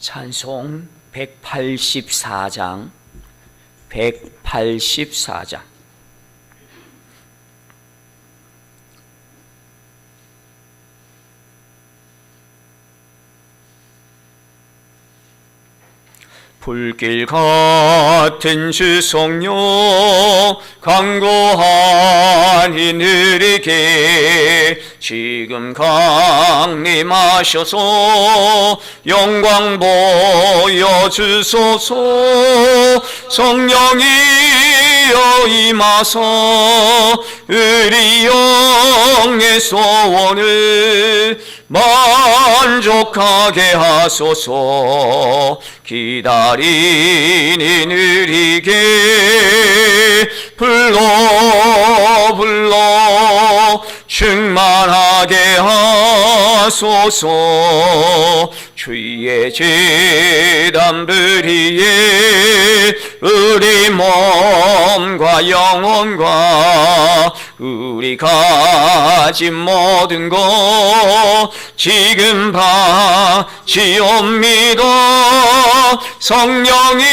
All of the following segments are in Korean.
찬송 184장. 184장. 불길 같은 주성령 강고하니 느리게 지금 강림하셔서 영광 보여주소서. 성령이여 임하서 우리 영의 소원을 만족하게 하소서. 기다리니 느리게 불러 불러 충만하게 하소서. 주의 부리에 우리 몸과 영혼과 우리 가진 모든 것 지금 바치옵니다 성령이여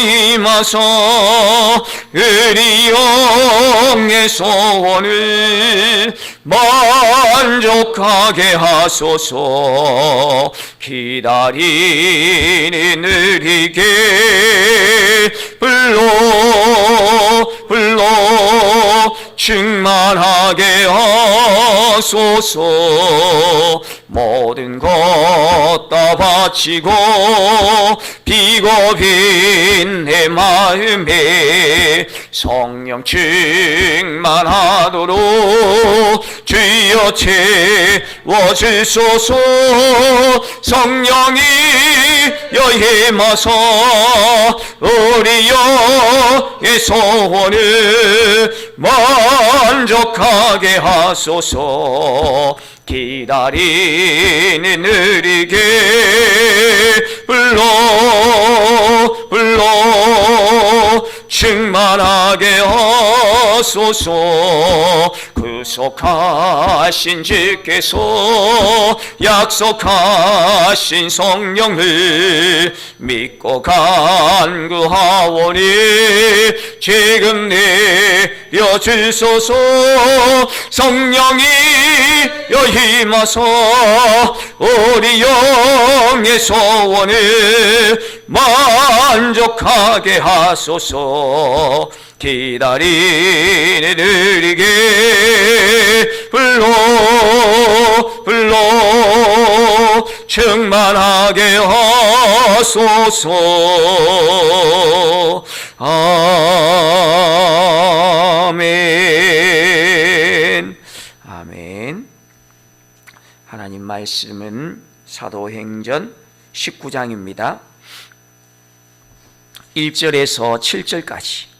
임하서 우리 영의 소원을 만족하게 하소서. 기다리니 느리게 불러 불러 충만하게 하소서. 모든 것 다 바치고 비고빈 내 마음에 성령 충만하도록 주여 채워주소서. 성령이 여임하서 우리 영의 소원을 만족하게 하소서. 기다리니 느리게. 불러 불러. 충만하게 하소서 구속하신 주께서 약속하신 성령을 믿고 간구하오니 지금 내려주소서. 성령이 여임하서 우리 영의 소원을 만족하게 하소서 기다리니 느리게. 불러 불러 충만하게 하소서. 아멘. 아멘. 하나님 말씀은 사도행전 19장입니다. 1절에서 7절까지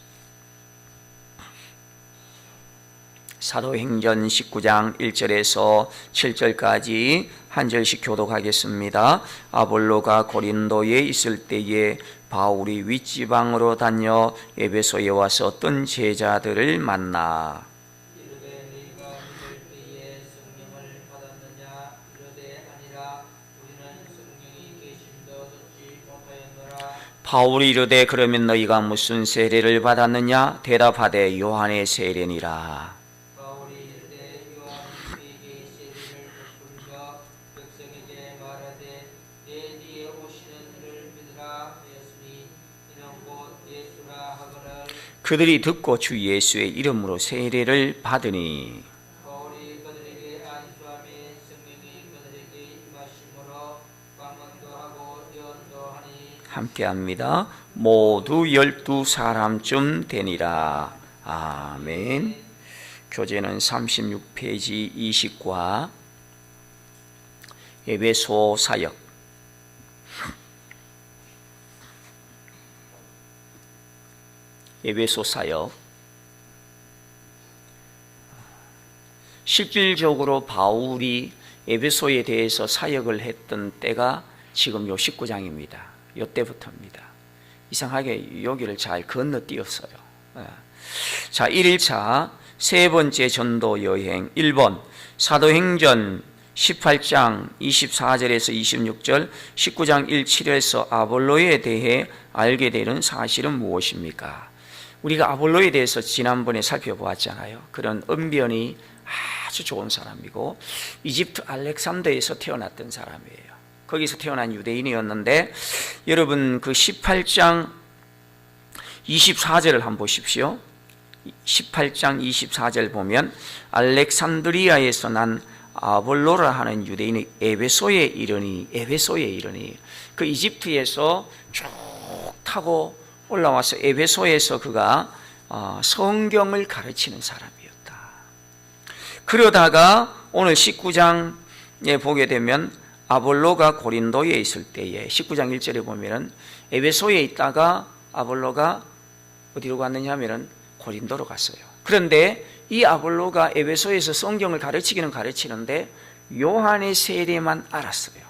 사도행전 19장 1절에서 7절까지 한 절씩 교독하겠습니다. 아볼로가 고린도에 있을 때에 바울이 윗지방으로 다녀 에베소에 와서 어떤 제자들을 만나? 바울이 이르되 그러면 너희가 무슨 세례를 받았느냐? 대답하되 요한의 세례니라 그들이 듣고 주 예수의 이름으로 세례를 받으니 함께합니다. 모두 열두 사람쯤 되니라. 아멘. 교재는 36페이지 20과 에베소 사역 에베소 사역 실질적으로 바울이 에베소에 대해서 사역을 했던 때가 지금 요 19장입니다. 요 때부터입니다. 이상하게 여기를 잘 건너뛰었어요. 예. 자, 1일차 세 번째 전도 여행 1번 사도행전 18장 24절에서 26절, 19장 1, 7에서 아볼로에 대해 알게 되는 사실은 무엇입니까? 우리가 아볼로에 대해서 지난번에 살펴보았잖아요. 그런 언변이 아주 좋은 사람이고 이집트 알렉산더에서 태어났던 사람이에요. 거기서 태어난 유대인이었는데 여러분 그 18장 24절을 한번 보십시오. 18장 24절 보면 알렉산드리아에서 난 아볼로라 하는 유대인이 에베소에 이르니 에베소에 이르니 그 이집트에서 쭉 타고 올라와서 에베소에서 그가 어, 성경을 가르치는 사람이었다. 그러다가 오늘 19장에 보게 되면 아볼로가 고린도에 있을 때에 19장 1절에 보면은 에베소에 있다가 아볼로가 어디로 갔느냐 하면은 고린도로 갔어요. 그런데 이 아볼로가 에베소에서 성경을 가르치기는 가르치는데 요한의 세례만 알았어요.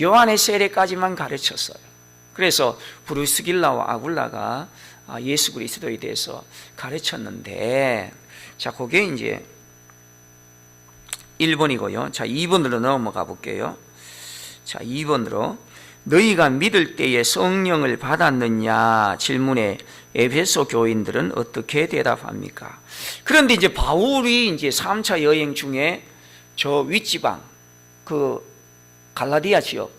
요한의 세례까지만 가르쳤어요. 그래서 브루스길라와 아굴라가 아, 예수 그리스도에 대해서 가르쳤는데 자, 그게 이제 1번이고요. 자, 2번으로 넘어가 볼게요. 자, 2번으로 너희가 믿을 때에 성령을 받았느냐 질문에 에베소 교인들은 어떻게 대답합니까? 그런데 이제 바울이 이제 3차 여행 중에 저 윗지방 그 갈라디아 지역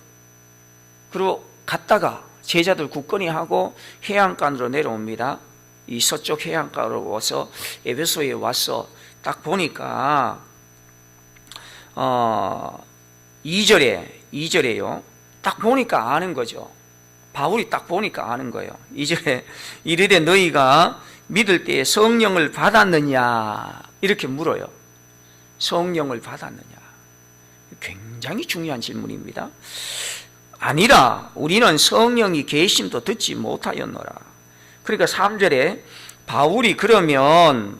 그리고 갔다가 제자들 굳건히 하고 해안가로 내려옵니다. 이 서쪽 해안가로 와서 에베소에 와서 딱 보니까 어 2절에 2절에요. 딱 보니까 아는 거죠. 바울이 딱 보니까 아는 거예요. 2절에 이르되 너희가 믿을 때에 성령을 받았느냐 이렇게 물어요. 성령을 받았느냐. 굉장히 중요한 질문입니다. 아니라 우리는 성령이 계심도 듣지 못하였노라. 그러니까 3절에 바울이 그러면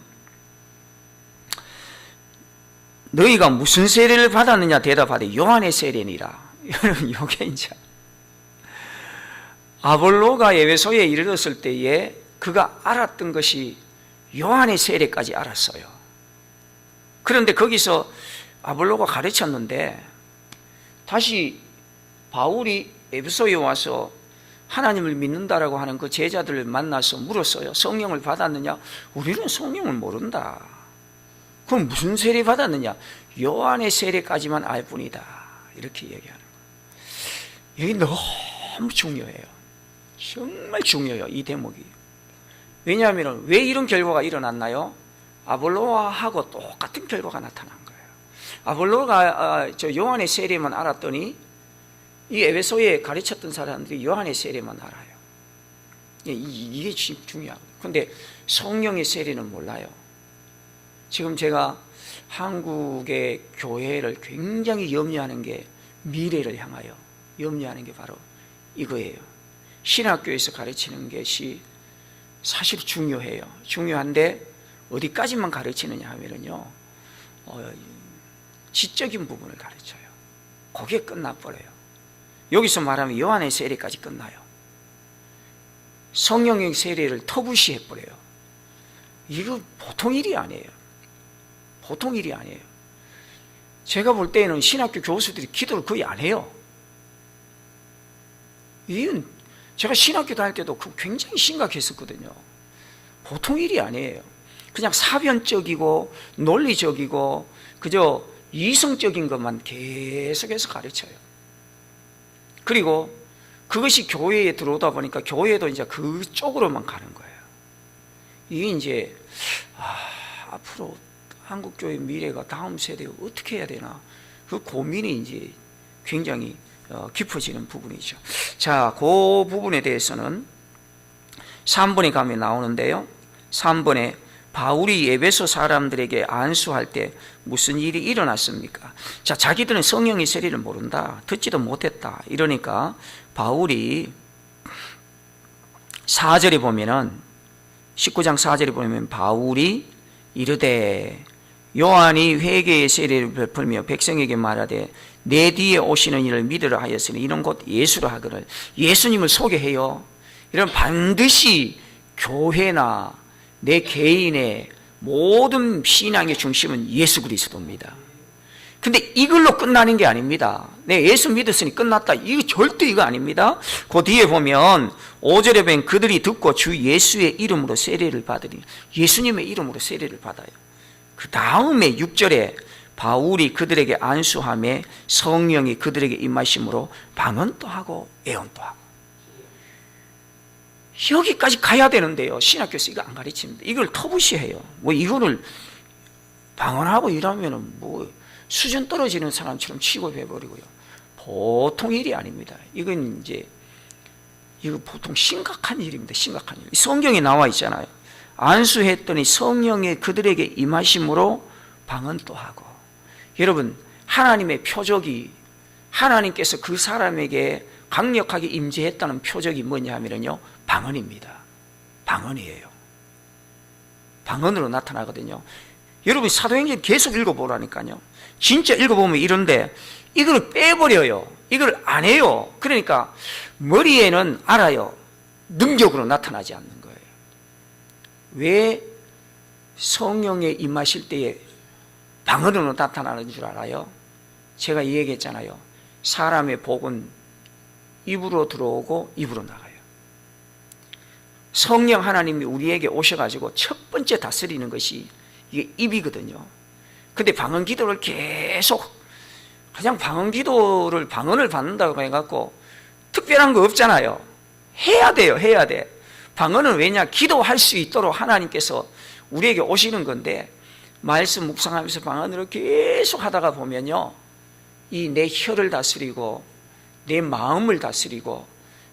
너희가 무슨 세례를 받았느냐 대답하되 요한의 세례니라. 여러분 이게 이제 아볼로가 에베소에 이르렀을 때에 그가 알았던 것이 요한의 세례까지 알았어요. 그런데 거기서 아볼로가 가르쳤는데 다시 바울이 에베소에 와서 하나님을 믿는다라고 하는 그 제자들을 만나서 물었어요. 성령을 받았느냐? 우리는 성령을 모른다. 그럼 무슨 세례 받았느냐? 요한의 세례까지만 알 뿐이다. 이렇게 얘기하는 거예요. 여기 너무 중요해요. 정말 중요해요. 이 대목이. 왜냐하면 왜 이런 결과가 일어났나요? 아볼로하고 똑같은 결과가 나타난 거예요. 아볼로가 어, 저 요한의 세례만 알았더니 이 에베소에 가르쳤던 사람들이 요한의 세례만 알아요. 이- 이- 이게 지- 중요하고. 근데 성령의 세례는 몰라요. 지금 제가 한국의 교회를 굉장히 염려하는 게 미래를 향하여 염려하는 게 바로 이거예요. 신학교에서 가르치는 것이 사실 중요해요. 중요한데 어디까지만 가르치느냐 하면은요, 어, 지적인 부분을 가르쳐요. 거기에 끝나버려요. 여기서 말하면 요한의 세례까지 끝나요. 성령의 세례를 터부시해 버려요. 이거 보통 일이 아니에요. 보통 일이 아니에요. 제가 볼 때에는 신학교 교수들이 기도를 거의 안 해요. 이건 제가 신학교 다닐 때도 그 굉장히 심각했었거든요. 보통 일이 아니에요. 그냥 사변적이고 논리적이고 그저 이성적인 것만 계속해서 가르쳐요. 그리고 그것이 교회에 들어오다 보니까 교회도 이제 그쪽으로만 가는 거예요. 이게 이제 아, 앞으로 한국 교회 미래가 다음 세대가 어떻게 해야 되나 그 고민이 이제 굉장히 어, 깊어지는 부분이죠. 자, 그 부분에 대해서는 3번에 가면 나오는데요. 3번에 바울이 에베소 사람들에게 안수할 때 무슨 일이 일어났습니까? 자, 자기들은 성령의 세례를 모른다. 듣지도 못했다. 이러니까 바울이 4절에 보면은 19장 4절에 보면 바울이 이르되 요한이 회개의 세례를 베풀며 백성에게 말하되 내 뒤에 오시는 이를 믿으라 하였으니 이는 곧 예수라 하거늘 예수님을 소개해요. 이런 반드시 교회나 내 개인의 모든 신앙의 중심은 예수 그리스도입니다. 근데 이걸로 끝나는 게 아닙니다. 내 예수 믿었으니 끝났다. 이거 절대 이거 아닙니다. 그 뒤에 보면 5절에 보면 그들이 듣고 주 예수의 이름으로 세례를 받으니 예수님의 이름으로 세례를 받아요. 그 다음에 6절에 바울이 그들에게 안수함에 성령이 그들에게 임하심으로 방언도 하고 예언도 하고 여기까지 가야 되는데요. 신학교에서 이거 안 가르칩니다. 이걸 터부시해요. 뭐 이거를 방언하고 이러면은 뭐 수준 떨어지는 사람처럼 취급해버리고요. 보통 일이 아닙니다. 이건 이제 이거 보통 심각한 일입니다. 심각한 일. 성경에 나와 있잖아요. 안수했더니 성령의 그들에게 임하심으로 방언도 하고. 여러분 하나님의 표적이 하나님께서 그 사람에게 강력하게 임재했다는 표적이 뭐냐 하면요 방언입니다. 방언이에요. 방언으로 나타나거든요. 여러분 사도행전 계속 읽어보라니까요. 진짜 읽어보면 이런데 이걸 빼버려요. 이걸 안 해요. 그러니까 머리에는 알아요. 능력으로 나타나지 않는 거예요. 왜 성령에 임하실 때에 방언으로 나타나는 줄 알아요? 제가 이 얘기했잖아요. 사람의 복은 입으로 들어오고 입으로 나가요. 성령 하나님이 우리에게 오셔가지고 첫 번째 다스리는 것이 이게 입이거든요. 근데 방언 기도를 계속 그냥 방언 기도를 방언을 받는다고 해갖고 특별한 거 없잖아요. 해야 돼요. 해야 돼. 방언은 왜냐? 기도할 수 있도록 하나님께서 우리에게 오시는 건데 말씀 묵상하면서 방언으로 계속 하다가 보면요. 이 내 혀를 다스리고 내 마음을 다스리고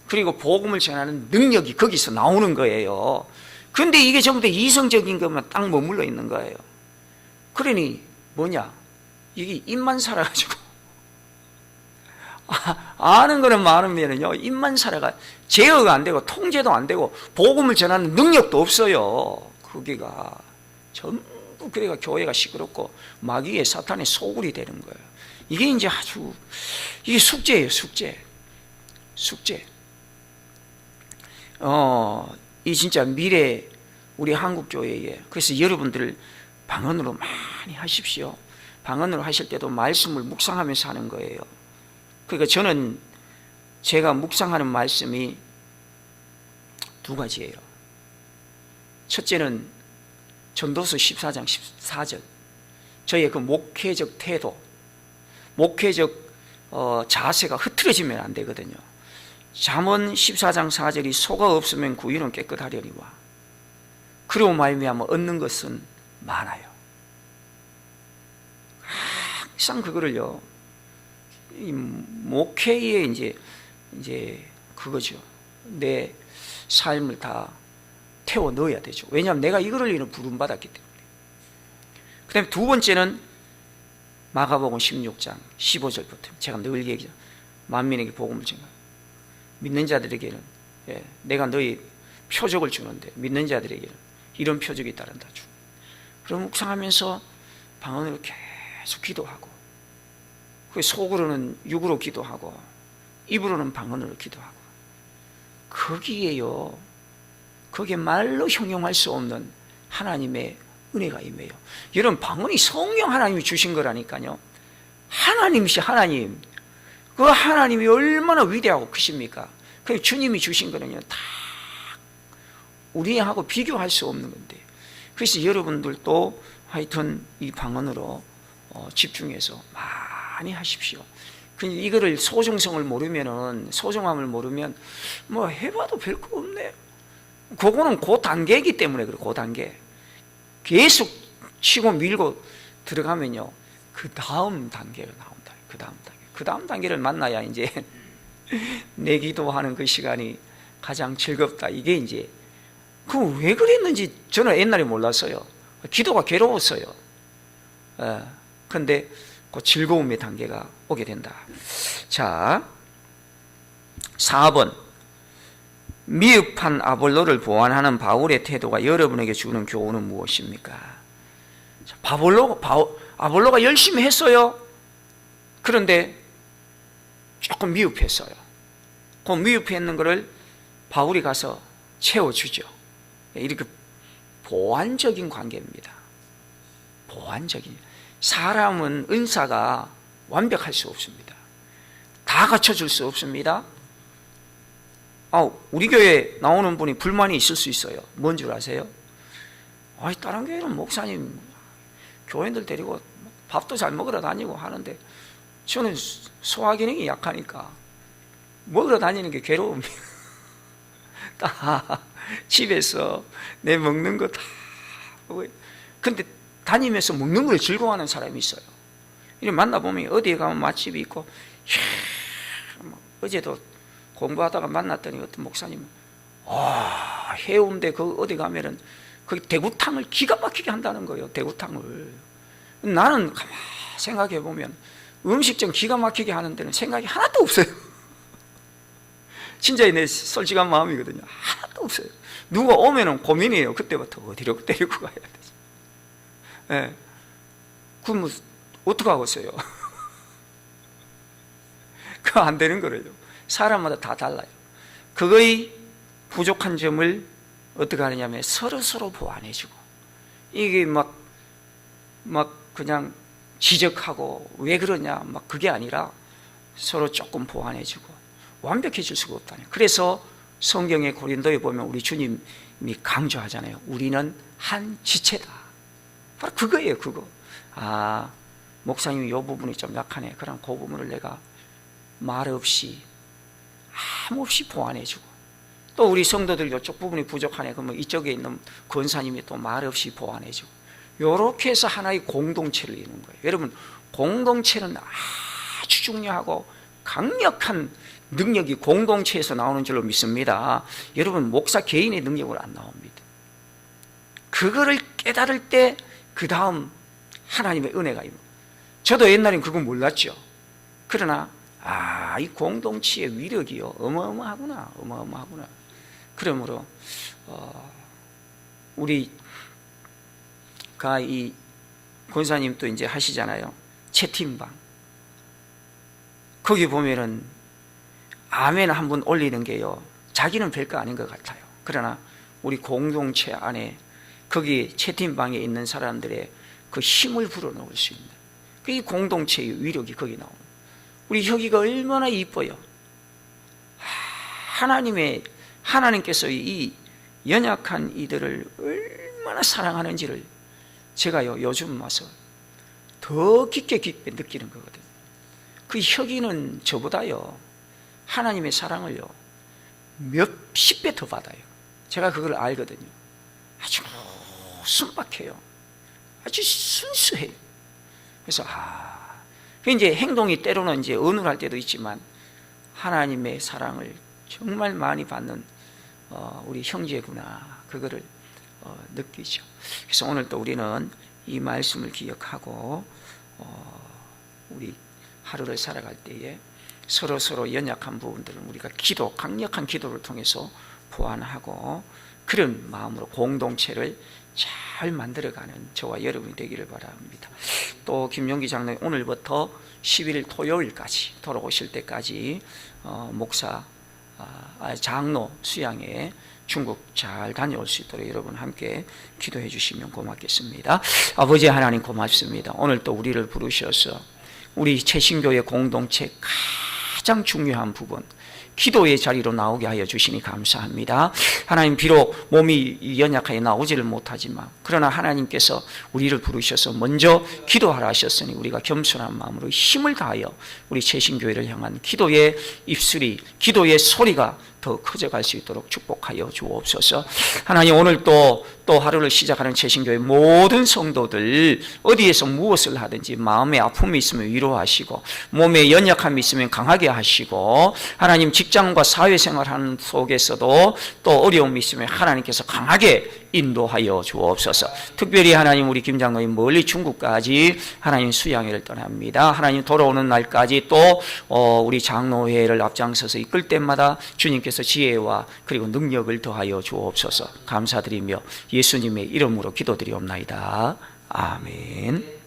그리고 복음을 전하는 능력이 거기서 나오는 거예요. 근데 이게 전부 다 이성적인 것만 딱 머물러 있는 거예요. 그러니 뭐냐? 이게 입만 살아가지고 아, 아는 거는 많으면은요 입만 살아가 제어가 안 되고 통제도 안 되고 복음을 전하는 능력도 없어요. 거기가 전부 그래가 교회가 시끄럽고 마귀의 사탄의 소굴이 되는 거예요. 이게 이제 아주 이게 숙제예요, 숙제. 숙제. 어, 이 진짜 미래 우리 한국 교회에 그래서 여러분들 방언으로 많이 하십시오. 방언으로 하실 때도 말씀을 묵상하면서 하는 거예요. 그러니까 저는 제가 묵상하는 말씀이 두 가지예요. 첫째는 전도서 14장 14절. 저의 그 목회적 태도, 목회적 어, 자세가 흐트러지면 안 되거든요. 잠언 14장 4절이 소가 없으면 구유는 깨끗하려니와 그리고 말미암아 얻는 것은 많아요. 항상 그거를요. 이 목회에 이제 이제 그거죠. 내 삶을 다 태워 넣어야 되죠. 왜냐하면 내가 이거를 위해 부름 받았기 때문에. 그다음에 두 번째는 마가복음 16장 15절부터 제가 늘 얘기죠. 만민에게 복음을 전하. 믿는 자들에게는 예, 내가 너희 표적을 주는데 믿는 자들에게는 이런 표적이 따른다 주. 그럼 묵상하면서 방언으로 계속 기도하고 그 속으로는 육으로 기도하고 입으로는 방언으로 기도하고 거기에요. 거기에 말로 형용할 수 없는 하나님의 은혜가 임해요. 여러분 방언이 성령 하나님이 주신 거라니까요. 하나님이시 하나님. 그 하나님이 얼마나 위대하고 크십니까? 그 주님이 주신 거는요 다 우리하고 비교할 수 없는 건데. 그래서 여러분들도 하여튼 이 방언으로 어, 집중해서 많이 하십시오. 이거를 소중성을 모르면은 소중함을 모르면 뭐 해봐도 별거 없네요. 그거는 그 단계이기 때문에 그래. 그 단계. 계속 치고 밀고 들어가면요. 그 다음 단계가 나온다. 그 다음 단계. 그 다음 단계를 만나야 이제 내 기도하는 그 시간이 가장 즐겁다. 이게 이제 그 왜 그랬는지 저는 옛날에 몰랐어요. 기도가 괴로웠어요. 예. 근데 그 즐거움의 단계가 오게 된다. 자, 4번. 미흡한 아볼로를 보완하는 바울의 태도가 여러분에게 주는 교훈은 무엇입니까? 자, 바볼로, 바울, 아볼로가 열심히 했어요. 그런데 조금 미흡했어요. 그 미흡했는 것을 바울이 가서 채워주죠. 이렇게 보완적인 관계입니다. 보완적인. 사람은 은사가 완벽할 수 없습니다. 다 갖춰줄 수 없습니다. 아, 우리 교회 나오는 분이 불만이 있을 수 있어요. 뭔 줄 아세요? 아이, 다른 교회는 목사님, 교인들 데리고 밥도 잘 먹으러 다니고 하는데 저는 소화 기능이 약하니까 먹으러 다니는 게 괴로움이에요. 딱 집에서 내 먹는 거 다. 근데 다니면서 먹는 걸 즐거워하는 사람이 있어요. 이렇게 만나보면 어디에 가면 맛집이 있고 이야, 뭐 어제도 공부하다가 만났더니 어떤 목사님 와 해운대 그 어디 가면은 그 대구탕을 기가 막히게 한다는 거예요 대구탕을. 나는 가만 생각해 보면 음식점 기가 막히게 하는 데는 생각이 하나도 없어요. 진짜 내 솔직한 마음이거든요. 하나도 없어요. 누가 오면은 고민이에요 그때부터. 어디로 데리고 가야 되지? 예. 그럼 뭐 어떻게 하겠어요? 그거 안 되는 거래요 사람마다 다 달라요. 그거의 부족한 점을 어떻게 하느냐면 서로 서로 보완해주고 이게 막 막 그냥 지적하고 왜 그러냐 막 그게 아니라 서로 조금 보완해주고 완벽해질 수가 없다니. 그래서 성경의 고린도에 보면 우리 주님이 강조하잖아요. 우리는 한 지체다. 바로 그거예요, 그거. 아 목사님이 이 부분이 좀 약하네. 그럼 그 부분을 내가 말 없이 아무 없이 보완해주고 또 우리 성도들 이쪽 부분이 부족하네. 그러면 이쪽에 있는 권사님이 또 말 없이 보완해주고 이렇게 해서 하나의 공동체를 이루는 거예요. 여러분 공동체는 아주 중요하고 강력한 능력이 공동체에서 나오는 줄로 믿습니다. 여러분 목사 개인의 능력으로 안 나옵니다. 그거를 깨달을 때 그 다음 하나님의 은혜가 임합니다 저도 옛날엔 그거 몰랐죠. 그러나 아, 이 공동체의 위력이요. 어마어마하구나. 어마어마하구나. 그러므로, 어, 우리가 이 권사님 또 이제 하시잖아요. 채팅방. 거기 보면은 아멘 한 번 올리는 게요. 자기는 별거 아닌 것 같아요. 그러나 우리 공동체 안에 거기 채팅방에 있는 사람들의 그 힘을 불어넣을 수 있는 그이 공동체의 위력이 거기 나옵니다. 우리 혁이가 얼마나 이뻐요. 하나님의 하나님께서 이 연약한 이들을 얼마나 사랑하는지를 제가요 요즘 와서 더 깊게 깊게 느끼는 거거든요. 그 혁이는 저보다요 하나님의 사랑을요 몇십 배 더 받아요. 제가 그걸 알거든요. 아주 순박해요. 아주 순수해요. 그래서 아그 이제 행동이 때로는 이제 어눌할 때도 있지만 하나님의 사랑을 정말 많이 받는 어, 우리 형제구나 그거를 어, 느끼죠. 그래서 오늘 또 우리는 이 말씀을 기억하고 어, 우리 하루를 살아갈 때에 서로 서로 연약한 부분들은 우리가 기도 강력한 기도를 통해서 보완하고 그런 마음으로 공동체를 잘 만들어가는 저와 여러분이 되기를 바랍니다. 또 김용기 장로님 오늘부터 11일 토요일까지 돌아오실 때까지 어, 목사 아, 장로 수양에 중국 잘 다녀올 수 있도록 여러분 함께 기도해 주시면 고맙겠습니다. 아버지 하나님 고맙습니다. 오늘 또 우리를 부르셔서 우리 최신교회 공동체 가장 중요한 부분 기도의 자리로 나오게 하여 주시니 감사합니다. 하나님 비록 몸이 연약하게 나오지를 못하지만 그러나 하나님께서 우리를 부르셔서 먼저 기도하라 하셨으니 우리가 겸손한 마음으로 힘을 다하여 우리 최신교회를 향한 기도의 입술이 기도의 소리가 더 커져갈 수 있도록 축복하여 주옵소서. 하나님 오늘 또, 또 하루를 시작하는 최신교회 모든 성도들 어디에서 무엇을 하든지 마음에 아픔이 있으면 위로하시고 몸에 연약함이 있으면 강하게 하시고 하나님 직장과 사회생활하는 속에서도 또 어려움이 있으면 하나님께서 강하게 인도하여 주옵소서. 특별히 하나님 우리 김장로님 멀리 중국까지 하나님 수양회를 떠납니다. 하나님 돌아오는 날까지 또 어, 우리 장로회를 앞장서서 이끌 때마다 주 님께서 지혜와 그리고 능력을 더하여 주옵소서. 감사드리며 예수님의 이름으로 기도드리옵나이다. 아멘.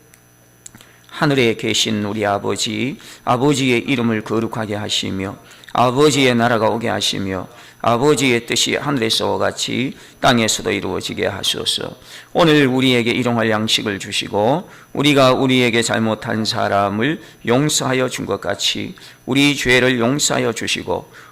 하늘에 계신 우리 아버지, 아버지의 이름을 거룩하게 하시며 아버지의 나라가 오게 하시며 아버지의 뜻이 하늘에서와 같이 땅에서도 이루어지게 하소서. 오늘 우리에게 일용할 양식을 주시고 우리가 우리에게 잘못한 사람을 용서하여 준 것 같이 우리 죄를 용서하여 주시고